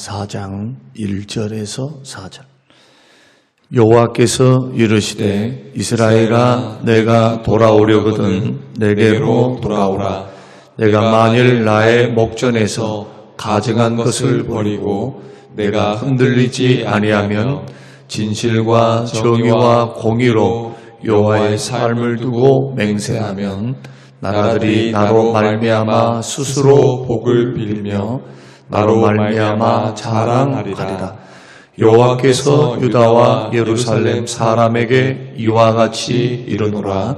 4장 1절에서 4절. 여호와께서 이르시되 이스라엘아 내가 돌아오려거든 내게로 돌아오라 내가 만일 나의 목전에서 가증한 것을 버리고 내가 흔들리지 아니하면 진실과 정의와 공의로 여호와의 삶을 두고 맹세하면 나라들이 나로 말미암아 스스로 복을 빌며 나로 말미암아 자랑하리라. 여호와께서 유다와 예루살렘 사람에게 이와 같이 이르노라.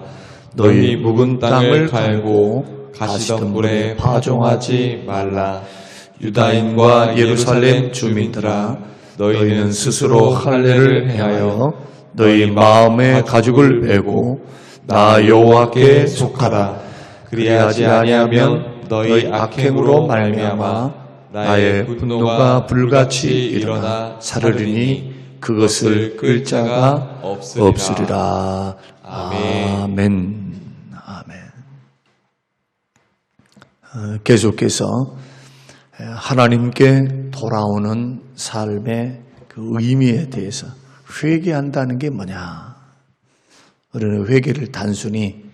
너희 묵은 땅을 갈고 가시던 물에 파종하지 말라. 유다인과 예루살렘 주민들아 너희는 스스로 할례를 행하여 너희 마음의 가죽을 베고 나 여호와께 속하라. 그리하지 아니하면 너희 악행으로 말미암아 나의 분노가 불같이 일어나 사르리니 그것을 끌 자가 없으리라. 아멘. 아멘. 어, 계속해서 하나님께 돌아오는 삶의 그 의미에 대해서 회개한다는 게 뭐냐? 우리는 회개를 단순히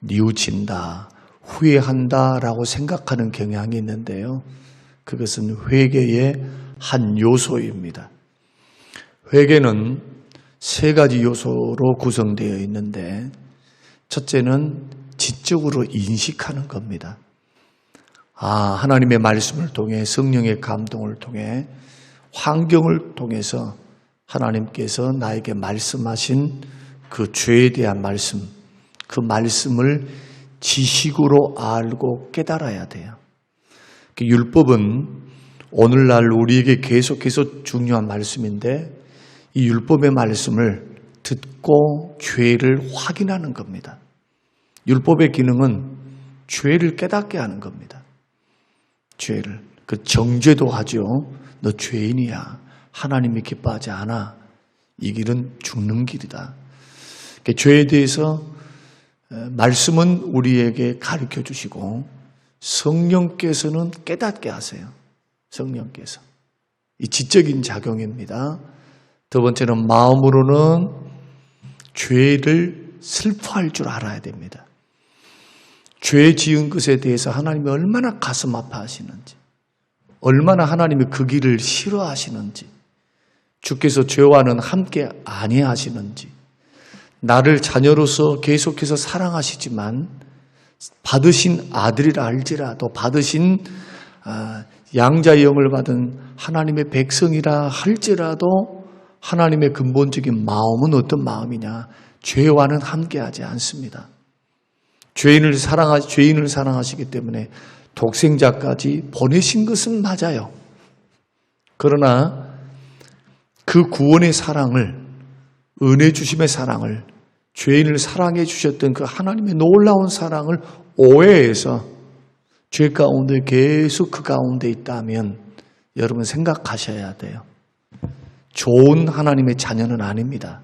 뉘우친다, 후회한다라고 생각하는 경향이 있는데요. 그것은 회개의 한 요소입니다. 회개는 세 가지 요소로 구성되어 있는데, 첫째는 지적으로 인식하는 겁니다. 아, 하나님의 말씀을 통해 성령의 감동을 통해 환경을 통해서 하나님께서 나에게 말씀하신 그 죄에 대한 말씀, 그 말씀을 지식으로 알고 깨달아야 돼요. 그 율법은 오늘날 우리에게 계속해서 중요한 말씀인데 이 율법의 말씀을 듣고 죄를 확인하는 겁니다. 율법의 기능은 죄를 깨닫게 하는 겁니다. 죄를. 그 정죄도 하죠. 너 죄인이야. 하나님이 기뻐하지 않아. 이 길은 죽는 길이다. 그 죄에 대해서 말씀은 우리에게 가르쳐 주시고 성령께서는 깨닫게 하세요. 성령께서. 이 지적인 작용입니다. 두 번째는 마음으로는 죄를 슬퍼할 줄 알아야 됩니다. 죄 지은 것에 대해서 하나님이 얼마나 가슴 아파하시는지, 얼마나 하나님이 그 길을 싫어하시는지, 주께서 죄와는 함께 아니하시는지, 나를 자녀로서 계속해서 사랑하시지만 받으신 아들이라 할지라도 받으신 아, 양자의 영을 받은 하나님의 백성이라 할지라도 하나님의 근본적인 마음은 어떤 마음이냐? 죄와는 함께하지 않습니다. 죄인을 사랑하 죄인을 사랑하시기 때문에 독생자까지 보내신 것은 맞아요. 그러나 그 구원의 사랑을 은혜 주심의 사랑을 죄인을 사랑해 주셨던 그 하나님의 놀라운 사랑을 오해해서 죄 가운데 계속 그 가운데 있다면 여러분 생각하셔야 돼요. 좋은 하나님의 자녀는 아닙니다.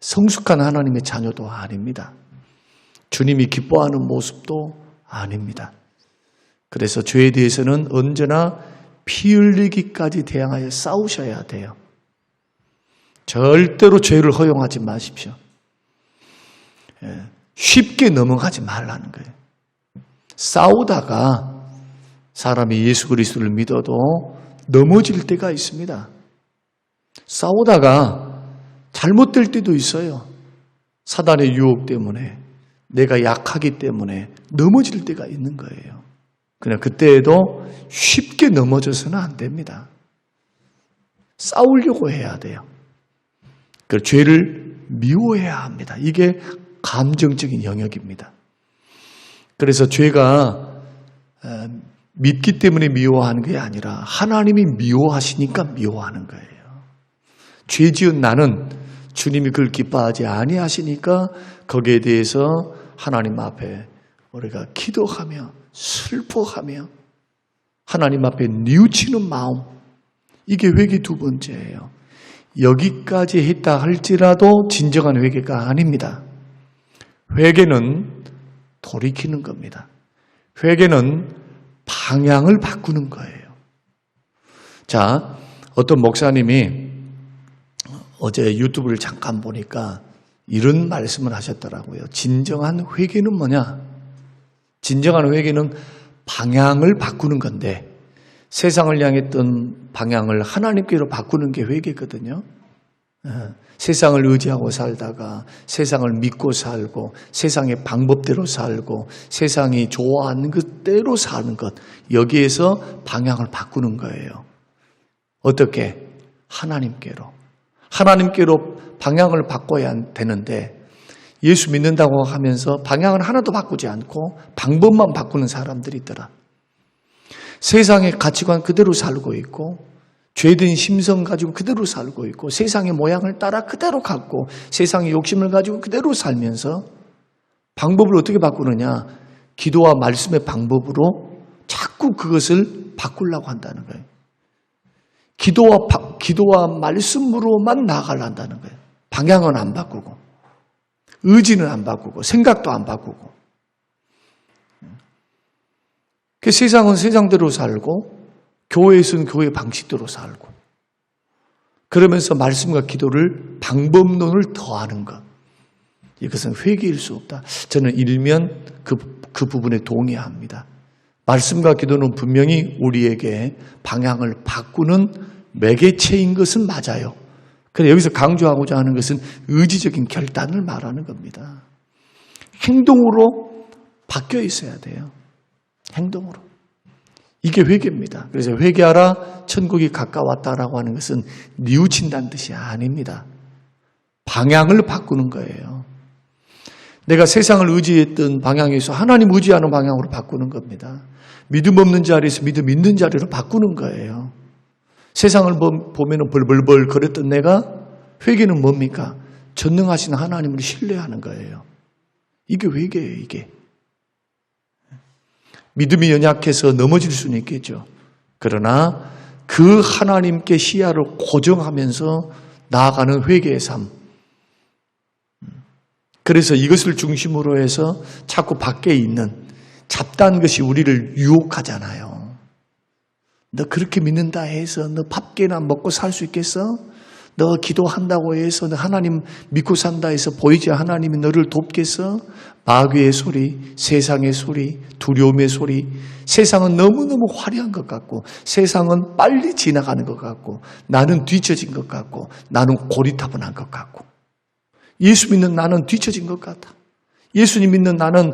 성숙한 하나님의 자녀도 아닙니다. 주님이 기뻐하는 모습도 아닙니다. 그래서 죄에 대해서는 언제나 피 흘리기까지 대항하여 싸우셔야 돼요. 절대로 죄를 허용하지 마십시오. 예, 쉽게 넘어가지 말라는 거예요. 싸우다가 사람이 예수 그리스도를 믿어도 넘어질 때가 있습니다. 싸우다가 잘못될 때도 있어요. 사단의 유혹 때문에 내가 약하기 때문에 넘어질 때가 있는 거예요. 그냥 그때에도 쉽게 넘어져서는 안 됩니다. 싸우려고 해야 돼요. 그 죄를 미워해야 합니다. 이게 감정적인 영역입니다. 그래서 죄가 믿기 때문에 미워하는 게 아니라 하나님이 미워하시니까 미워하는 거예요. 죄 지은 나는 주님이 그걸 기뻐하지 아니하시니까 거기에 대해서 하나님 앞에 우리가 기도하며 슬퍼하며 하나님 앞에 뉘우치는 마음 이게 회개 두 번째예요. 여기까지 했다 할지라도 진정한 회개가 아닙니다. 회개는 돌이키는 겁니다. 회개는 방향을 바꾸는 거예요. 자, 어떤 목사님이 어제 유튜브를 잠깐 보니까 이런 말씀을 하셨더라고요. 진정한 회개는 뭐냐? 진정한 회개는 방향을 바꾸는 건데 세상을 향했던 방향을 하나님께로 바꾸는 게 회개거든요. 예, 세상을 의지하고 살다가 세상을 믿고 살고 세상의 방법대로 살고 세상이 좋아하는 것대로 사는 것 여기에서 방향을 바꾸는 거예요. 어떻게? 하나님께로. 하나님께로 방향을 바꿔야 되는데 예수 믿는다고 하면서 방향을 하나도 바꾸지 않고 방법만 바꾸는 사람들이 있더라. 세상의 가치관 그대로 살고 있고 죄된 심성 가지고 그대로 살고 있고 세상의 모양을 따라 그대로 갖고 세상의 욕심을 가지고 그대로 살면서 방법을 어떻게 바꾸느냐? 기도와 말씀의 방법으로 자꾸 그것을 바꾸려고 한다는 거예요. 기도와 바- 기도와 말씀으로만 나아가려는 거예요. 방향은 안 바꾸고 의지는 안 바꾸고 생각도 안 바꾸고 그 세상은 세상대로 살고 교회에서는 교회 방식대로 살고 그러면서 말씀과 기도를 방법론을 더하는 것 이것은 회개일 수 없다. 저는 일면 그, 그 부분에 동의합니다. 말씀과 기도는 분명히 우리에게 방향을 바꾸는 매개체인 것은 맞아요. 그런데 여기서 강조하고자 하는 것은 의지적인 결단을 말하는 겁니다. 행동으로 바뀌어 있어야 돼요. 행동으로. 이게 회개입니다. 그래서 회개하라 천국이 가까웠다라고 하는 것은 뉘우친다는 뜻이 아닙니다. 방향을 바꾸는 거예요. 내가 세상을 의지했던 방향에서 하나님 의지하는 방향으로 바꾸는 겁니다. 믿음 없는 자리에서 믿음 있는 자리로 바꾸는 거예요. 세상을 보면 벌벌벌 거렸던 내가 회개는 뭡니까? 전능하신 하나님을 신뢰하는 거예요. 이게 회개예요, 이게. 믿음이 연약해서 넘어질 수는 있겠죠. 그러나 그 하나님께 시야를 고정하면서 나아가는 회개의 삶. 그래서 이것을 중심으로 해서 자꾸 밖에 있는 잡다한 것이 우리를 유혹하잖아요. 너 그렇게 믿는다 해서 너 밥개나 먹고 살 수 있겠어? 너 기도한다고 해서 너 하나님 믿고 산다 해서 보이지 하나님이 너를 돕겠어? 마귀의 소리, 세상의 소리, 두려움의 소리. 세상은 너무너무 화려한 것 같고 세상은 빨리 지나가는 것 같고 나는 뒤처진 것 같고 나는 고리타분한 것 같고 예수 믿는 나는 뒤처진 것 같아. 예수님 믿는 나는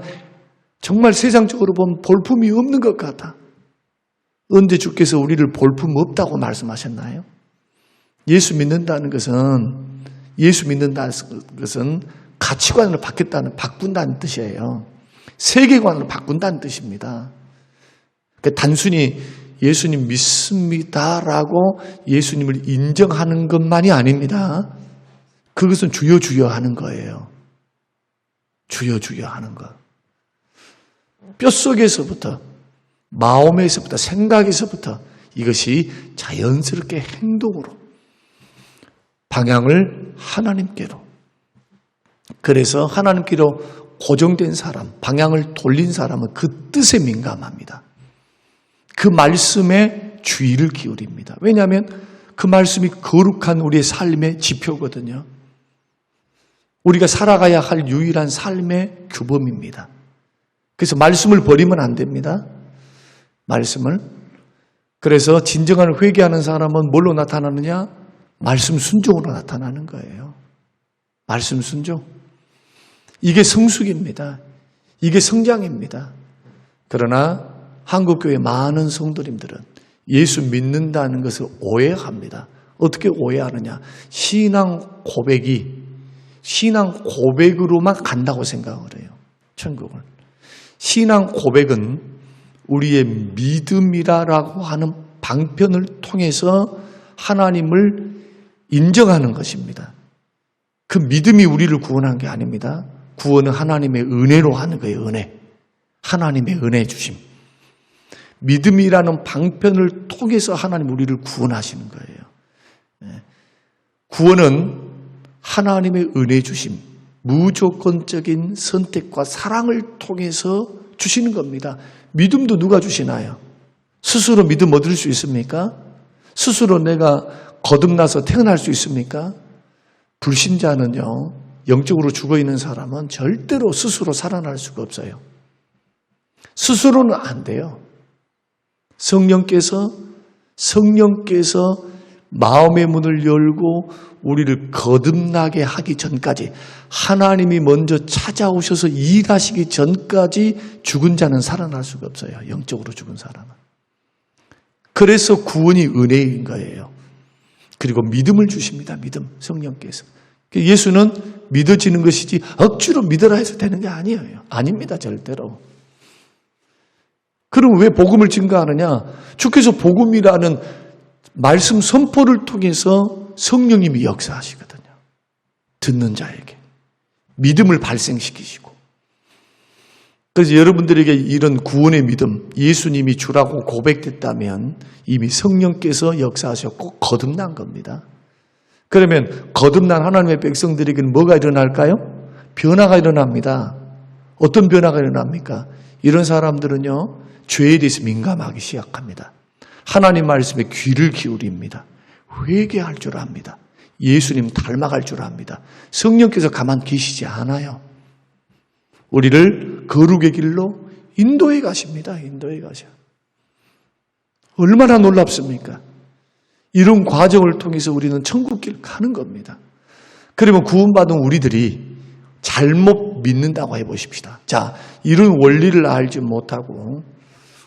정말 세상적으로 보면 볼품이 없는 것 같아. 언제 주께서 우리를 볼품 없다고 말씀하셨나요? 예수 믿는다는 것은 예수 믿는다는 것은 가치관을 바뀌었다는 바꾼다는 뜻이에요. 세계관을 바꾼다는 뜻입니다. 그 단순히 예수님 믿습니다라고 예수님을 인정하는 것만이 아닙니다. 그것은 주여 주여 하는 거예요. 주여 주여 하는 것. 뼛속에서부터 마음에서부터 생각에서부터 이것이 자연스럽게 행동으로 방향을 하나님께로 그래서 하나님께로 고정된 사람, 방향을 돌린 사람은 그 뜻에 민감합니다. 그 말씀에 주의를 기울입니다. 왜냐하면 그 말씀이 거룩한 우리의 삶의 지표거든요. 우리가 살아가야 할 유일한 삶의 규범입니다. 그래서 말씀을 버리면 안 됩니다. 말씀을. 그래서 진정한 회개하는 사람은 뭘로 나타나느냐? 말씀 순종으로 나타나는 거예요. 말씀 순종. 이게 성숙입니다. 이게 성장입니다. 그러나 한국교회 많은 성도님들은 예수 믿는다는 것을 오해합니다. 어떻게 오해하느냐? 신앙 고백이 신앙 고백으로만 간다고 생각을 해요. 천국을. 신앙 고백은 우리의 믿음이라고 하는 방편을 통해서 하나님을 인정하는 것입니다. 그 믿음이 우리를 구원한 게 아닙니다. 구원은 하나님의 은혜로 하는 거예요, 은혜. 하나님의 은혜 주심. 믿음이라는 방편을 통해서 하나님 우리를 구원하시는 거예요. 네. 구원은 하나님의 은혜 주심, 무조건적인 선택과 사랑을 통해서 주시는 겁니다. 믿음도 누가 주시나요? 스스로 믿음 얻을 수 있습니까? 스스로 내가 거듭나서 태어날 수 있습니까? 불신자는요, 영적으로 죽어 있는 사람은 절대로 스스로 살아날 수가 없어요. 스스로는 안 돼요. 성령께서, 성령께서 마음의 문을 열고 우리를 거듭나게 하기 전까지 하나님이 먼저 찾아오셔서 일하시기 전까지 죽은 자는 살아날 수가 없어요. 영적으로 죽은 사람은. 그래서 구원이 은혜인 거예요. 그리고 믿음을 주십니다. 믿음. 성령께서. 예수는 믿어지는 것이지 억지로 믿어라 해서 되는 게 아니에요. 아닙니다. 절대로. 그럼 왜 복음을 증가하느냐? 주께서 복음이라는 말씀 선포를 통해서 성령님이 역사하시거든요. 듣는 자에게. 믿음을 발생시키시고. 그래서 여러분들에게 이런 구원의 믿음, 예수님이 주라고 고백됐다면 이미 성령께서 역사하셨고 거듭난 겁니다. 그러면 거듭난 하나님의 백성들에게는 뭐가 일어날까요? 변화가 일어납니다. 어떤 변화가 일어납니까? 이런 사람들은요, 죄에 대해서 민감하기 시작합니다. 하나님 말씀에 귀를 기울입니다. 회개할 줄 압니다. 예수님 닮아갈 줄 압니다. 성령께서 가만 계시지 않아요. 우리를 거룩의 길로 인도해 가십니다. 인도해 가셔. 얼마나 놀랍습니까? 이런 과정을 통해서 우리는 천국길 가는 겁니다. 그러면 구원받은 우리들이 잘못 믿는다고 해보십시다. 자, 이런 원리를 알지 못하고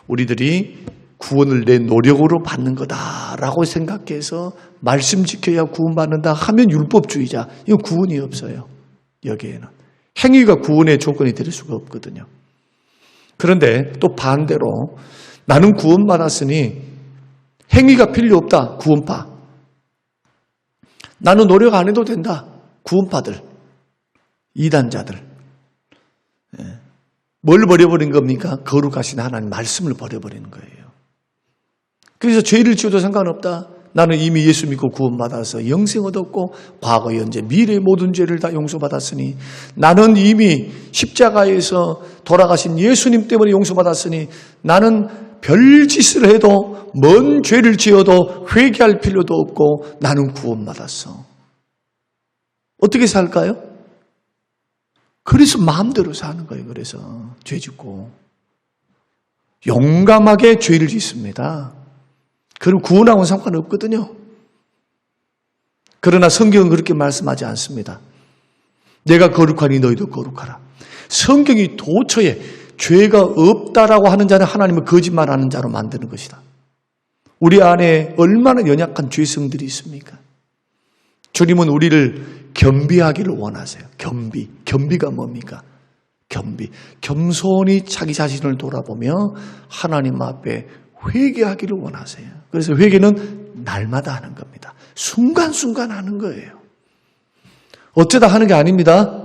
우리들이 구원을 내 노력으로 받는 거다라고 생각해서 말씀 지켜야 구원받는다 하면 율법주의자. 이거 구원이 없어요. 여기에는. 행위가 구원의 조건이 될 수가 없거든요. 그런데 또 반대로 나는 구원받았으니 행위가 필요 없다. 구원파. 나는 노력 안 해도 된다. 구원파들. 이단자들. 예. 뭘 버려버린 겁니까? 거룩하신 하나님 말씀을 버려버리는 거예요. 그래서 죄를 지어도 상관없다. 나는 이미 예수 믿고 구원받아서 영생 얻었고 과거, 현재, 미래의 모든 죄를 다 용서받았으니 나는 이미 십자가에서 돌아가신 예수님 때문에 용서받았으니 나는 별짓을 해도 먼 죄를 지어도 회개할 필요도 없고 나는 구원받았어. 어떻게 살까요? 그래서 마음대로 사는 거예요. 그래서 죄 짓고 용감하게 죄를 짓습니다. 그럼 구원하고는 상관없거든요. 그러나 성경은 그렇게 말씀하지 않습니다. 내가 거룩하니 너희도 거룩하라. 성경이 도처에 죄가 없다라고 하는 자는 하나님을 거짓말하는 자로 만드는 것이다. 우리 안에 얼마나 연약한 죄성들이 있습니까? 주님은 우리를 겸비하기를 원하세요. 겸비. 겸비가 뭡니까? 겸비. 겸손히 자기 자신을 돌아보며 하나님 앞에 회개하기를 원하세요. 그래서 회개는 날마다 하는 겁니다. 순간순간 하는 거예요. 어쩌다 하는 게 아닙니다.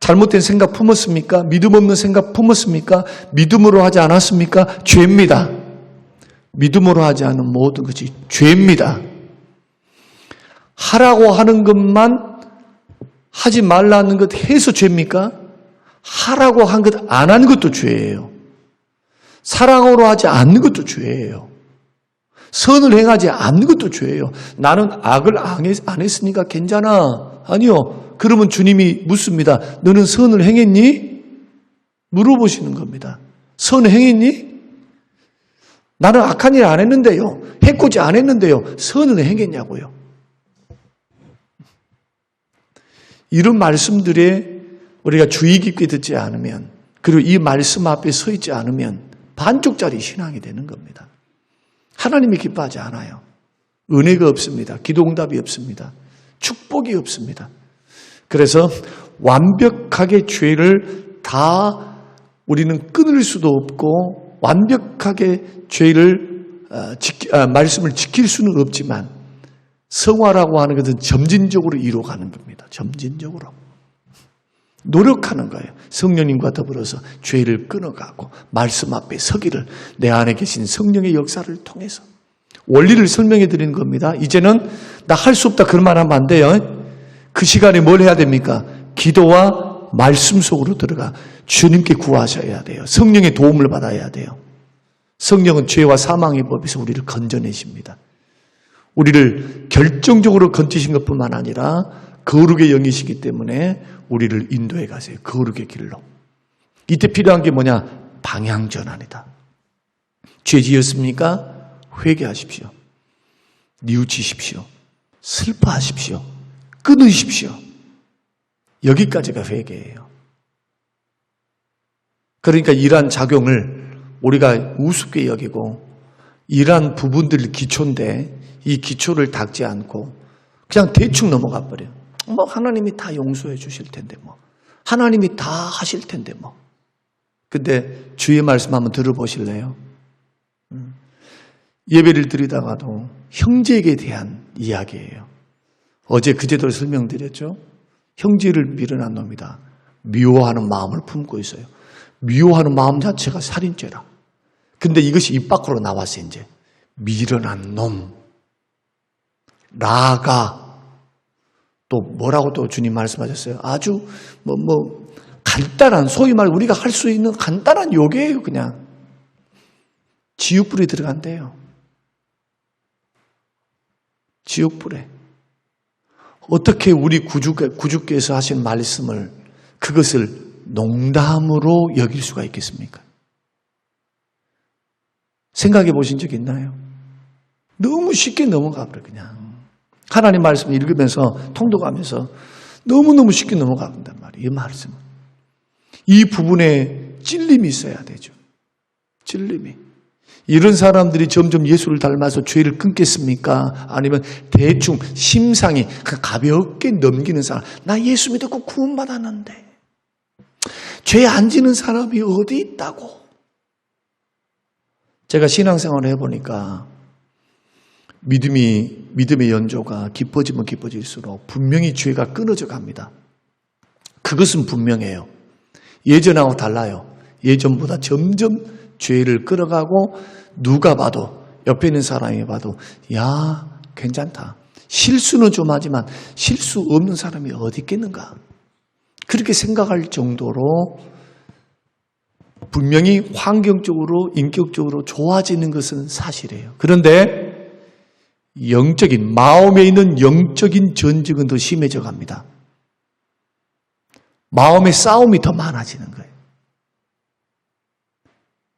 잘못된 생각 품었습니까? 믿음 없는 생각 품었습니까? 믿음으로 하지 않았습니까? 죄입니다. 믿음으로 하지 않은 모든 것이 죄입니다. 하라고 하는 것만 하지 말라는 것 해서 죄입니까? 하라고 한 것 안 한 것도 죄예요. 사랑으로 하지 않는 것도 죄예요. 선을 행하지 않는 것도 죄예요. 나는 악을 안 했으니까 괜찮아. 아니요. 그러면 주님이 묻습니다. 너는 선을 행했니? 물어보시는 겁니다. 선 행했니? 나는 악한 일 안 했는데요. 해코지 안 했는데요. 선을 행했냐고요. 이런 말씀들에 우리가 주의 깊게 듣지 않으면 그리고 이 말씀 앞에 서 있지 않으면 반쪽짜리 신앙이 되는 겁니다. 하나님이 기뻐하지 않아요. 은혜가 없습니다. 기도응답이 없습니다. 축복이 없습니다. 그래서 완벽하게 죄를 다 우리는 끊을 수도 없고 완벽하게 죄를 어, 지키, 아, 말씀을 지킬 수는 없지만 성화라고 하는 것은 점진적으로 이루어가는 겁니다. 점진적으로. 노력하는 거예요. 성령님과 더불어서 죄를 끊어가고 말씀 앞에 서기를 내 안에 계신 성령의 역사를 통해서 원리를 설명해 드리는 겁니다. 이제는 나 할 수 없다 그런 말 하면 안 돼요. 그 시간에 뭘 해야 됩니까? 기도와 말씀 속으로 들어가 주님께 구하셔야 돼요. 성령의 도움을 받아야 돼요. 성령은 죄와 사망의 법에서 우리를 건져내십니다. 우리를 결정적으로 건지신 것뿐만 아니라 거룩의 영이시기 때문에 우리를 인도해 가세요. 거룩의 길로. 이때 필요한 게 뭐냐? 방향 전환이다. 죄 지었습니까? 회개하십시오. 뉘우치십시오. 슬퍼하십시오. 끊으십시오. 여기까지가 회개예요. 그러니까 이러한 작용을 우리가 우습게 여기고 이러한 부분들 기초인데 이 기초를 닦지 않고 그냥 대충 넘어가 버려요. 뭐 하나님이 다 용서해 주실 텐데 뭐 하나님이 다 하실 텐데 뭐 근데 주의 말씀 한번 들어보실래요? 음. 예배를 드리다가도 형제에게 대한 이야기예요. 어제 그제도 설명드렸죠. 형제를 밀어난 놈이다. 미워하는 마음을 품고 있어요. 미워하는 마음 자체가 살인죄라. 근데 이것이 입 밖으로 나왔어, 이제. 밀어난 놈. 라가. 또 뭐라고 또 주님 말씀하셨어요? 아주 뭐, 뭐, 간단한, 소위 말 우리가 할 수 있는 간단한 요괴예요, 그냥. 지옥불이 들어간대요. 지옥불에. 어떻게 우리 구주께, 구주께서 하신 말씀을 그것을 농담으로 여길 수가 있겠습니까? 생각해 보신 적 있나요? 너무 쉽게 넘어가 버려 그냥. 하나님 말씀을 읽으면서 통독하면서 너무너무 쉽게 넘어간단 말이에요. 이 말씀은. 이 부분에 찔림이 있어야 되죠. 찔림이. 이런 사람들이 점점 예수를 닮아서 죄를 끊겠습니까? 아니면 대충 심상이 그 가볍게 넘기는 사람. 나 예수 믿었고 구원받았는데. 죄 안 지는 사람이 어디 있다고. 제가 신앙생활을 해보니까 믿음이, 믿음의 연조가 깊어지면 깊어질수록 분명히 죄가 끊어져 갑니다. 그것은 분명해요. 예전하고 달라요. 예전보다 점점 죄를 끌어가고 누가 봐도 옆에 있는 사람이 봐도 야 괜찮다. 실수는 좀 하지만 실수 없는 사람이 어디 있겠는가. 그렇게 생각할 정도로 분명히 환경적으로 인격적으로 좋아지는 것은 사실이에요. 그런데 영적인 마음에 있는 영적인 전쟁은 더 심해져 갑니다. 마음의 싸움이 더 많아지는 거예요.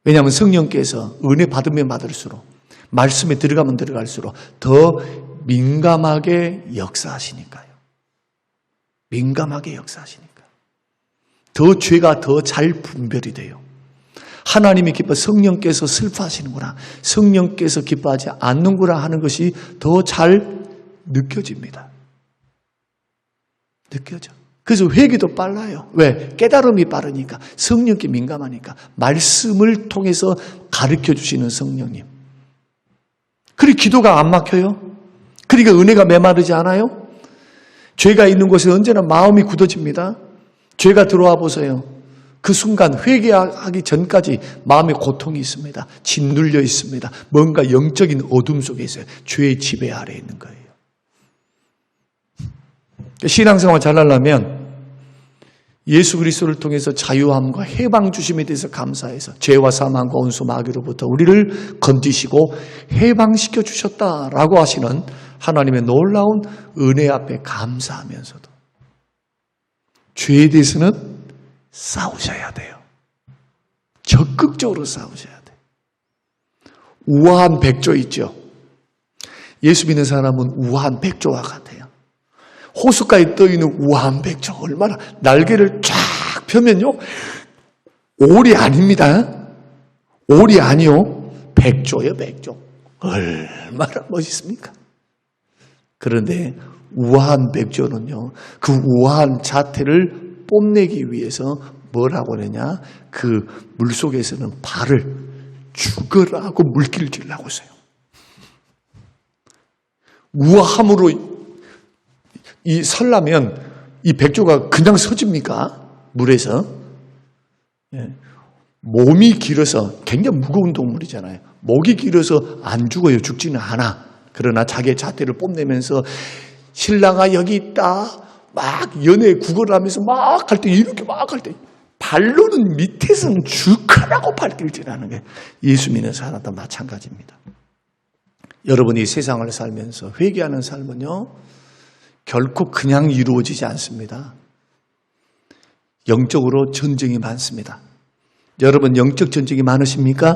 왜냐하면 성령께서 은혜 받으면 받을수록 말씀에 들어가면 들어갈수록 더 민감하게 역사하시니까요. 민감하게 역사하시니까. 더 죄가 더 잘 분별이 돼요. 하나님이 기뻐 성령께서 슬퍼하시는구나. 성령께서 기뻐하지 않는구나 하는 것이 더 잘 느껴집니다. 느껴져. 그래서 회개도 빨라요. 왜? 깨달음이 빠르니까. 성령께 민감하니까. 말씀을 통해서 가르쳐 주시는 성령님. 그리 기도가 안 막혀요? 그러니까 은혜가 메마르지 않아요? 죄가 있는 곳에 언제나 마음이 굳어집니다. 죄가 들어와 보세요. 그 순간 회개하기 전까지 마음에 고통이 있습니다. 짓눌려 있습니다. 뭔가 영적인 어둠 속에 있어요. 죄의 지배 아래에 있는 거예요. 신앙생활 잘 하려면 예수 그리스도를 통해서 자유함과 해방 주심에 대해서 감사해서 죄와 사망과 온수 마귀로부터 우리를 건지시고 해방시켜 주셨다라고 하시는 하나님의 놀라운 은혜 앞에 감사하면서도 죄에 대해서는 싸우셔야 돼요. 적극적으로 싸우셔야 돼요. 우아한 백조 있죠. 예수 믿는 사람은 우아한 백조와 같아요. 호숫가에 떠 있는 우아한 백조 얼마나 날개를 쫙 펴면요 오리 아닙니다. 오리 아니요 백조요 백조 얼마나 멋있습니까? 그런데 우아한 백조는요 그 우아한 자태를 뽐내기 위해서 뭐라고 그러냐 그 물 속에서는 발을 죽으라고 물기를 찔라고 했어요. 우아함으로 이 설라면 이 백조가 그냥 서집니까? 물에서. 예. 몸이 길어서 굉장히 무거운 동물이잖아요. 목이 길어서 안 죽어요. 죽지는 않아. 그러나 자기의 잣대를 뽐내면서 신랑아 여기 있다. 막 연애 구걸을 하면서 막 할 때 이렇게 막 할 때 발로는 밑에서는 죽으라고 발길질하는 게 예수 믿는 사람도 마찬가지입니다. 여러분이 세상을 살면서 회개하는 삶은요, 결코 그냥 이루어지지 않습니다. 영적으로 전쟁이 많습니다. 여러분 영적 전쟁이 많으십니까?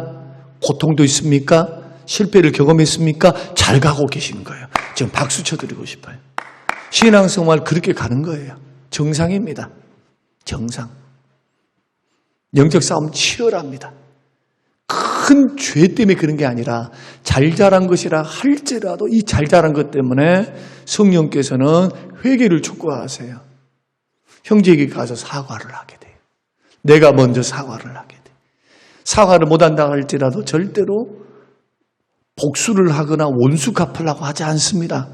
고통도 있습니까? 실패를 경험했습니까? 잘 가고 계시는 거예요. 지금 박수 쳐드리고 싶어요. 신앙생활 그렇게 가는 거예요. 정상입니다. 정상. 영적 싸움 치열합니다. 큰 죄 때문에 그런 게 아니라 잘 자란 것이라 할지라도 이 잘 자란 것 때문에 성령께서는 회개를 촉구하세요. 형제에게 가서 사과를 하게 돼요. 내가 먼저 사과를 하게 돼요. 사과를 못한다 할지라도 절대로 복수를 하거나 원수 갚으려고 하지 않습니다.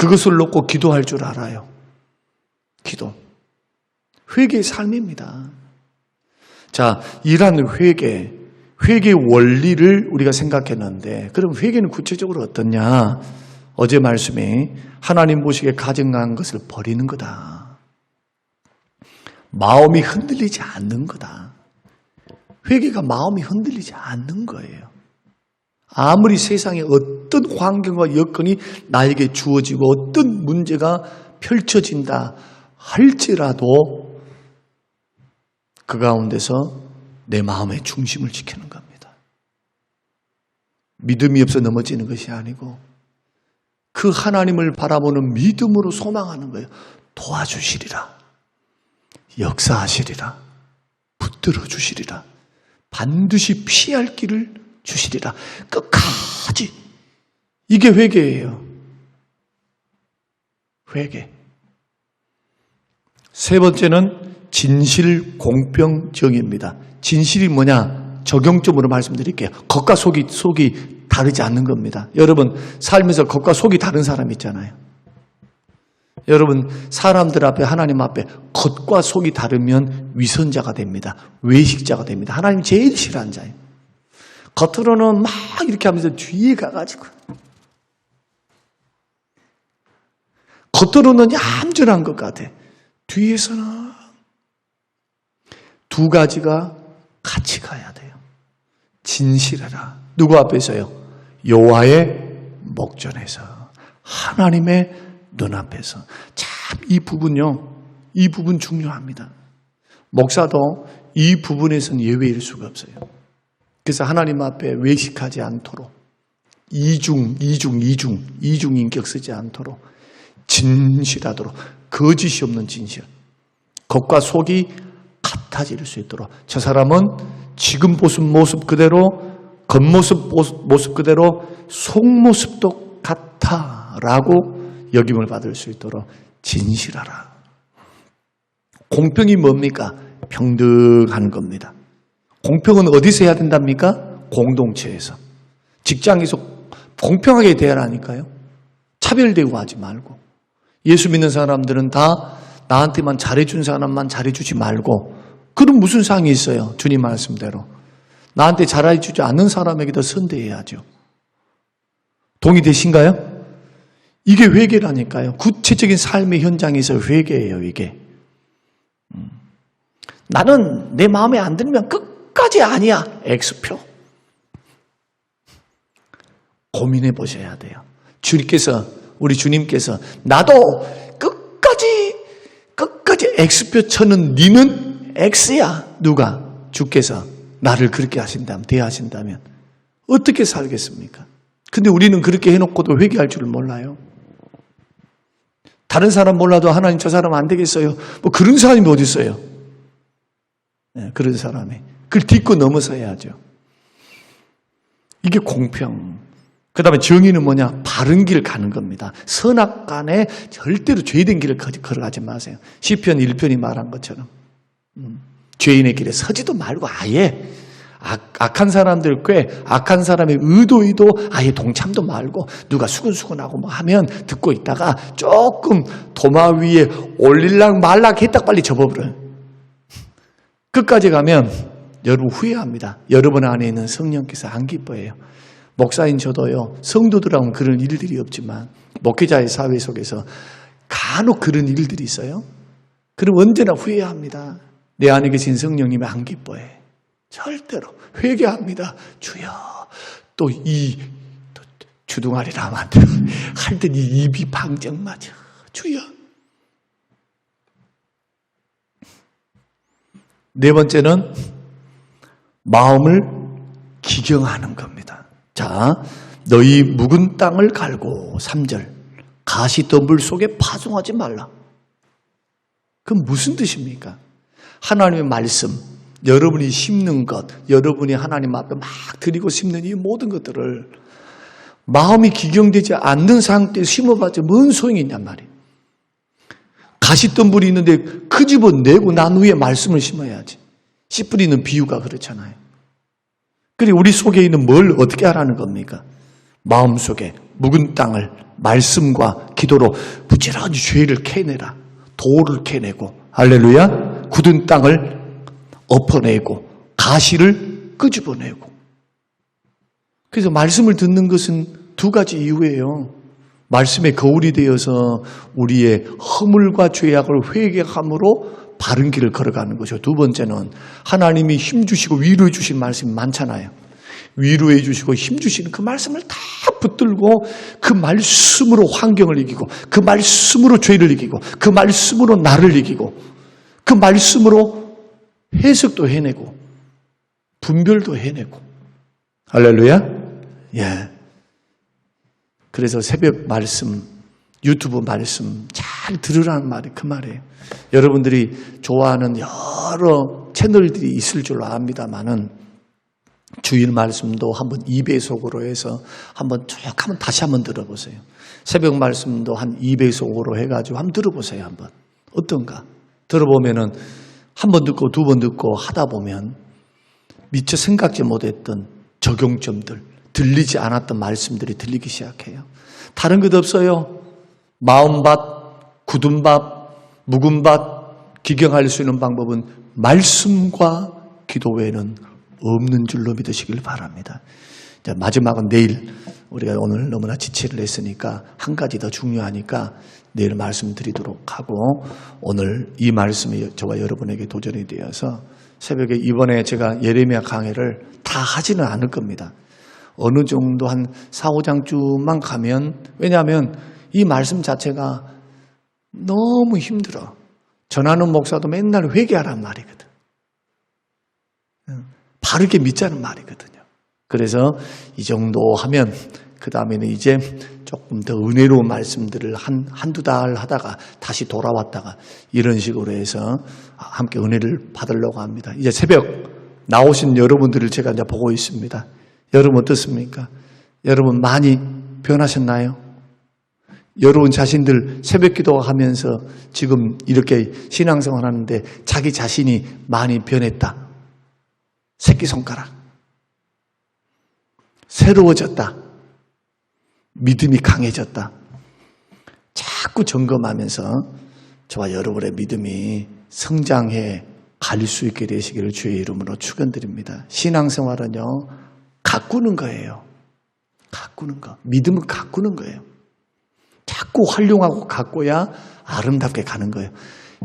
그것을 놓고 기도할 줄 알아요. 기도. 회개의 삶입니다. 자, 이러한 회개, 회개의 원리를 우리가 생각했는데, 그럼 회개는 구체적으로 어떻냐? 어제 말씀이 하나님 보시기에 가증한 것을 버리는 거다. 마음이 흔들리지 않는 거다. 회개가 마음이 흔들리지 않는 거예요. 아무리 세상에 어떤 환경과 여건이 나에게 주어지고 어떤 문제가 펼쳐진다 할지라도 그 가운데서 내 마음의 중심을 지키는 겁니다. 믿음이 없어 넘어지는 것이 아니고 그 하나님을 바라보는 믿음으로 소망하는 거예요. 도와주시리라. 역사하시리라. 붙들어 주시리라. 반드시 피할 길을 주시리라. 끝까지. 이게 회개예요. 회개. 세 번째는 진실 공평 정의입니다. 진실이 뭐냐? 적용점으로 말씀드릴게요. 겉과 속이 속이 다르지 않는 겁니다. 여러분 살면서 겉과 속이 다른 사람 있잖아요. 여러분 사람들 앞에 하나님 앞에 겉과 속이 다르면 위선자가 됩니다. 외식자가 됩니다. 하나님 제일 싫어하는 자예요. 겉으로는 막 이렇게 하면서 뒤에 가가지고 겉으로는 얌전한 것 같아. 뒤에서는 두 가지가 같이 가야 돼요. 진실하라. 누구 앞에서요? 여호와의 목전에서 하나님의 눈앞에서 참 이 부분요. 이 부분 중요합니다. 목사도 이 부분에서는 예외일 수가 없어요. 그래서 하나님 앞에 외식하지 않도록 이중, 이중, 이중, 이중 인격 쓰지 않도록 진실하도록 거짓이 없는 진실. 겉과 속이 같아질 수 있도록 저 사람은 지금 모습 모습 그대로 겉모습 모습, 모습 그대로 속모습도 같아라고 여김을 받을 수 있도록 진실하라. 공평이 뭡니까? 평등한 겁니다. 공평은 어디서 해야 된답니까? 공동체에서. 직장에서 공평하게 대하라니까요. 차별되고 하지 말고. 예수 믿는 사람들은 다 나한테만 잘해준 사람만 잘해주지 말고, 그럼 무슨 상이 있어요? 주님 말씀대로. 나한테 잘해주지 않는 사람에게도 선대해야죠. 동의되신가요? 이게 회개라니까요. 구체적인 삶의 현장에서 회개예요, 이게. 음. 나는 내 마음에 안 들면 끝 까지 아니야. X표. 고민해 보셔야 돼요. 주님께서, 우리 주님께서, 나도 끝까지, 끝까지 X표 쳐는 니는 X야. 누가? 주께서 나를 그렇게 하신다면, 대하신다면, 어떻게 살겠습니까? 근데 우리는 그렇게 해놓고도 회개할 줄 몰라요. 다른 사람 몰라도 하나님 저 사람 안 되겠어요. 뭐 그런 사람이 어디 있어요? 네, 그런 사람이. 그걸 딛고 넘어서야죠. 이게 공평. 그 다음에 정의는 뭐냐? 바른 길 가는 겁니다. 선악 간에 절대로 죄된 길을 걸어가지 마세요. 시편 1편이 말한 것처럼. 음, 죄인의 길에 서지도 말고 아예 악, 악한 사람들 꽤 악한 사람의 의도 의도 아예 동참도 말고 누가 수근수근하고 뭐 하면 듣고 있다가 조금 도마 위에 올릴락 말락 했다 빨리 접어버려요. 끝까지 가면 여러분 후회합니다. 여러분 안에 있는 성령께서 안 기뻐해요. 목사인 저도요, 성도들하고는 그런 일들이 없지만, 목회자의 사회 속에서 간혹 그런 일들이 있어요. 그럼 언제나 후회합니다. 내 안에 계신 성령님이 안 기뻐해. 절대로 회개합니다. 주여 또이 주둥아리를 하면 안. 할 때니 입이 방정 맞아. 주여. 네 번째는 마음을 기경하는 겁니다. 자, 너희 묵은 땅을 갈고 3절 가시덤불 속에 파송하지 말라. 그건 무슨 뜻입니까? 하나님의 말씀, 여러분이 심는 것, 여러분이 하나님 앞에 막 드리고 심는 이 모든 것들을 마음이 기경되지 않는 상태에 심어봤자 뭔 소용이 있냔 말이에요. 가시덤불이 있는데 그 집은 내고 난 후에 말씀을 심어야지. 씨 뿌리는 비유가 그렇잖아요. 그리고 우리 속에 있는 뭘 어떻게 하라는 겁니까? 마음 속에 묵은 땅을 말씀과 기도로 부지런히 죄를 캐내라. 돌을 캐내고 할렐루야 굳은 땅을 엎어내고 가시를 끄집어내고 그래서 말씀을 듣는 것은 두 가지 이유예요. 말씀의 거울이 되어서 우리의 허물과 죄악을 회개함으로 바른 길을 걸어가는 거죠. 두 번째는 하나님이 힘 주시고 위로해 주신 말씀이 많잖아요. 위로해 주시고 힘 주시는 그 말씀을 다 붙들고 그 말씀으로 환경을 이기고 그 말씀으로 죄를 이기고 그 말씀으로 나를 이기고 그 말씀으로 해석도 해내고 분별도 해내고 할렐루야. 예. 그래서 새벽 말씀, 유튜브 말씀 잘 들으라는 말이 그 말이에요. 여러분들이 좋아하는 여러 채널들이 있을 줄로 압니다만은 주일 말씀도 한번 2배속으로 해서 한번 쭉 한번 다시 한번 들어보세요. 새벽 말씀도 한 2배속으로 해가지고 한번 들어보세요. 한번. 어떤가? 들어보면은 한 번 듣고 두 번 듣고 하다 보면 미처 생각지 못했던 적용점들, 들리지 않았던 말씀들이 들리기 시작해요. 다른 것 없어요. 마음밭, 굳은 밭, 묵은 밭, 기경할 수 있는 방법은 말씀과 기도 외에는 없는 줄로 믿으시길 바랍니다. 자, 마지막은 내일 우리가 오늘 너무나 지체를 했으니까 한 가지 더 중요하니까 내일 말씀드리도록 하고 오늘 이 말씀이 저와 여러분에게 도전이 되어서 새벽에 이번에 제가 예레미야 강해를 다 하지는 않을 겁니다. 어느 정도 한 4, 5장쯤만 가면 왜냐하면 이 말씀 자체가 너무 힘들어. 전하는 목사도 맨날 회개하란 말이거든. 바르게 믿자는 말이거든요. 그래서 이 정도 하면 그 다음에는 이제 조금 더 은혜로운 말씀들을 한, 한두 달 하다가 다시 돌아왔다가 이런 식으로 해서 함께 은혜를 받으려고 합니다. 이제 새벽 나오신 여러분들을 제가 이제 보고 있습니다. 여러분 어떻습니까? 여러분 많이 변하셨나요? 여러분 자신들 새벽 기도 하면서 지금 이렇게 신앙생활 하는데 자기 자신이 많이 변했다. 새끼손가락. 새로워졌다. 믿음이 강해졌다. 자꾸 점검하면서 저와 여러분의 믿음이 성장해 갈 수 있게 되시기를 주의 이름으로 축원드립니다. 신앙생활은요. 가꾸는 거예요. 가꾸는 거. 믿음을 가꾸는 거예요. 자꾸 활용하고 가꿔야 아름답게 가는 거예요.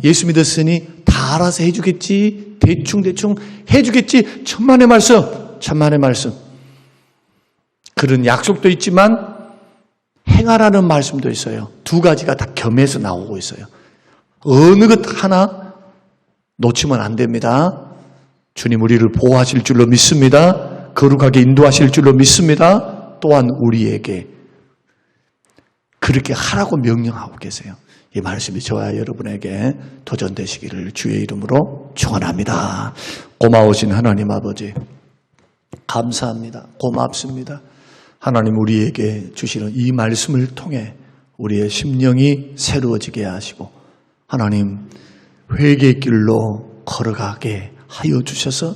예수 믿었으니 다 알아서 해주겠지. 대충대충 해주겠지. 천만의 말씀. 천만의 말씀. 그런 약속도 있지만 행하라는 말씀도 있어요. 두 가지가 다 겸해서 나오고 있어요. 어느 것 하나 놓치면 안 됩니다. 주님 우리를 보호하실 줄로 믿습니다. 거룩하게 인도하실 줄로 믿습니다. 또한 우리에게 그렇게 하라고 명령하고 계세요. 이 말씀이 저와 여러분에게 도전되시기를 주의 이름으로 축원합니다. 고마우신 하나님 아버지 감사합니다. 고맙습니다. 하나님 우리에게 주시는 이 말씀을 통해 우리의 심령이 새로워지게 하시고 하나님 회개의 길로 걸어가게 하여 주셔서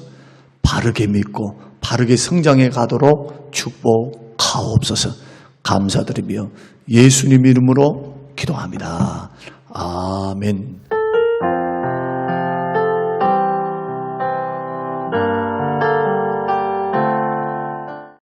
바르게 믿고 바르게 성장해 가도록 축복하옵소서 감사드리며 예수님 이름으로 기도합니다. 아멘.